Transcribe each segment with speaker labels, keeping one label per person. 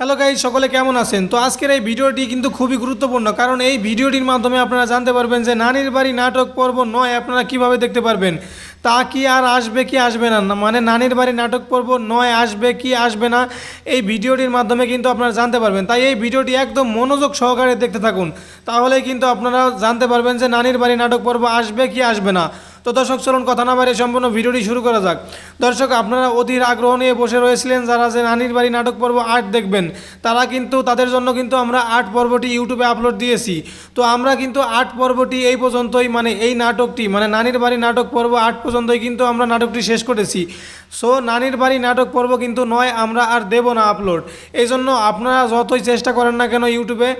Speaker 1: Hello guys সকলে কেমন আছেন? তো আজকের এই ভিডিওটি কিন্তু খুবই গুরুত্বপূর্ণ, কারণ এই ভিডিওটির মাধ্যমে আপনারা জানতে পারবেন যে নানির বাড়ি নাটক পর্ব নয় আপনারা কীভাবে দেখতে পারবেন। তা কি আর আসবে, কি আসবে না মানে নানির বাড়ি নাটক পর্ব নয়, আসবে কি আসবে না? এই ভিডিওটির মাধ্যমে কিন্তু আপনারা জানতে পারবেন। তাই এই ভিডিওটি একদম মনোযোগ সহকারে দেখতে থাকুন। তাহলেই কিন্তু আপনারা জানতে পারবেন যে নানির বাড়ি নাটক পর্ব আসবে কি আসবে না। তো দর্শক, চলুন কথা না বাড়িয়ে সম্পূর্ণ ভিডিওটি শুরু করা যাক। দর্শক, আপনারা অধীর আগ্রহ নিয়ে বসে রয়েছিলেন যারা যে নানির বাড়ি নাটক পর্ব আট দেখবেন, তারা কিন্তু, তাদের জন্য কিন্তু আমরা আট পর্বটি ইউটিউবে আপলোড দিয়েছি। তো আমরা কিন্তু আট পর্বটি এই পর্যন্তই মানে এই নাটকটি মানে নানির বাড়ি নাটক পর্ব আট পর্যন্তই কিন্তু আমরা নাটকটি শেষ করেছি। সো, নানির বাড়ি নাটক পর্ব কিন্তু নয়, আমরা আর দেব না আপলোড। এই জন্য আপনারা যতই চেষ্টা করেন না কেন ইউটিউবে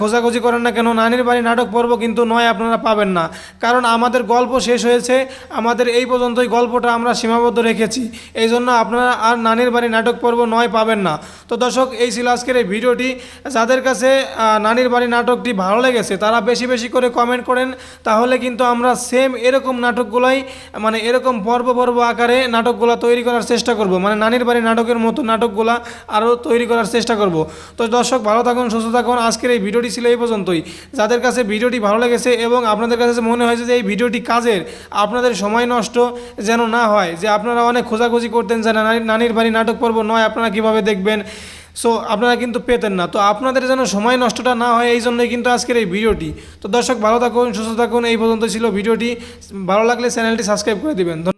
Speaker 1: খোঁজাখুঁজি করেন না কেন, নানির বাড়ি নাটক পর্ব কিন্তু নয়, আপনারা পাবেন না। কারণ আমাদের গল্প শেষ হয়েছে, আমাদের এই পর্যন্তই গল্পটা আমরা সীমাবদ্ধ রেখেছি এই জন্য আপনারা আর নানির বাড়ি নাটক পর্ব নয় পাবেন না। তো দর্শক, এই ছিল আজকের এই ভিডিওটি। যাদের কাছে নানির বাড়ি নাটকটি ভালো লেগেছে, তারা বেশি বেশি করে কমেন্ট করেন। তাহলে কিন্তু আমরা সেম এরকম নাটকগুলাই মানে এরকম পর্ব পর্ব আকারে নাটকগুলো তৈরি করার চেষ্টা করব। মানে নানির বাড়ি নাটকের মতো নাটকগুলা আরও তৈরি করার চেষ্টা করব। তো দর্শক, ভালো থাকুন, সুস্থ থাকুন। আজকের এই ভিডিওটি ছিল এই পর্যন্তই। যাদের কাছে ভিডিওটি ভালো লেগেছে এবং আপনাদের কাছে মনে হয়েছে যে এই ভিডিওটি কাজের, আপনাদের সময় নষ্ট যেন না হয়, যে আপনারা অনেক খোঁজাখুঁজি করতেন যে নানির বাড়ি নাটক পর্ব নয়, আপনারা কীভাবে দেখবেন? সো আপনারা কিন্তু পেতেন না। তো আপনাদের যেন সময় নষ্টটা না হয়, এই জন্যই কিন্তু আজকের এই ভিডিওটি। তো দর্শক, ভালো থাকুন, সুস্থ থাকুন, এই পর্যন্ত ছিল ভিডিওটি। ভালো লাগলে চ্যানেলটি সাবস্ক্রাইব করে দিবেন।